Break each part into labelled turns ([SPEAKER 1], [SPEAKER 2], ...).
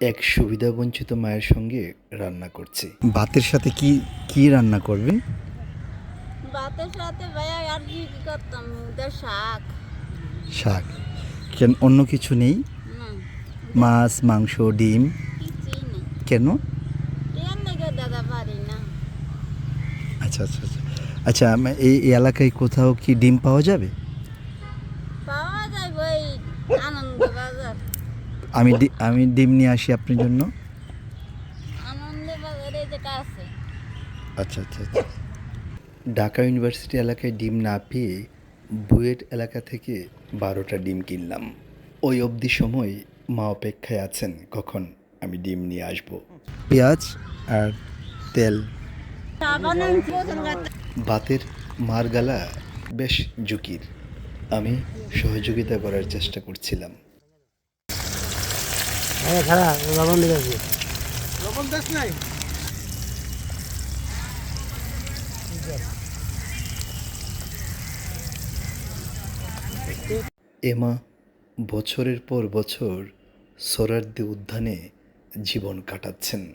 [SPEAKER 1] এক সুবিধাবঞ্চিত মায়ের সঙ্গে রান্না করছি। ভাতের সাথে কি কি রান্না করবেন
[SPEAKER 2] ভাতের সাথে ভাইয়া আর কি কি করতাম? ওদের শাক।
[SPEAKER 1] শাক। কেন অন্য কিছু নেই?
[SPEAKER 2] না।
[SPEAKER 1] মাছ মাংস ডিম?
[SPEAKER 2] কিছুই নেই।
[SPEAKER 1] কেন?
[SPEAKER 2] দাদা পারি না।
[SPEAKER 1] আচ্ছা আচ্ছা আচ্ছা। আচ্ছা আম- এই এলাকায় কোথাও কি ডিম পাওয়া যাবে?
[SPEAKER 2] পাওয়া যায় ওই আনন্দ
[SPEAKER 1] আমি ডি- আমি ডিম নিয়ে আসি আপনার জন্য।
[SPEAKER 2] আনন্দ বাজারে যেটা আছে।
[SPEAKER 1] আচ্ছা আচ্ছা আচ্ছা। ঢাকা ইউনিভার্সিটি এলাকায় ডিম না পেয়ে বুয়েট এলাকা থেকে বারোটা ডিম কিনলাম। ওই অবধি সময় মা অপেক্ষায় আছেন কখন আমি ডিম নিয়ে আসব। পেঁয়াজ আর তেল। বাতের মার গালা বেশ ঝুঁকির। আমি সহযোগিতা করার চেষ্টা করছিলাম।
[SPEAKER 3] হ্যাঁ খারাপ লবণ
[SPEAKER 1] এমা বছরের পর বছর সোরারদি উদ্যানে জীবন কাটাচ্ছেন।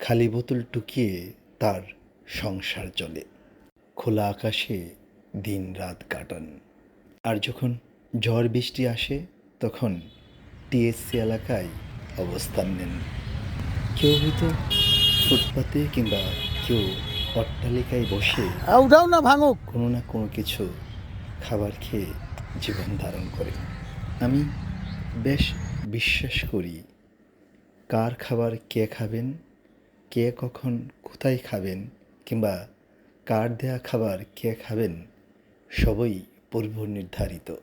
[SPEAKER 1] খালি বোতল টুকিয়ে তার সংসার চলে। খোলা আকাশে দিন রাত কাটান। আর যখন ঝড় বৃষ্টি আসে তখন টিএসসি এলাকায় অবস্থান নেন। কেউ হয়তো ফুটপাতে কিংবা কেউ অট্টালিকায় বসে
[SPEAKER 3] উঠাও না ভাঙুক।
[SPEAKER 1] কোনো না কোনো কিছু খাবার খেয়ে জীবন ধারণ করে আমি বেশ বিশ্বাস করি কার খাবার কে খাবেন কে কখন কোথায় খাবেন কিংবা কার দেয়া খাবার কে খাবেন সবই পূর্ব নির্ধারিত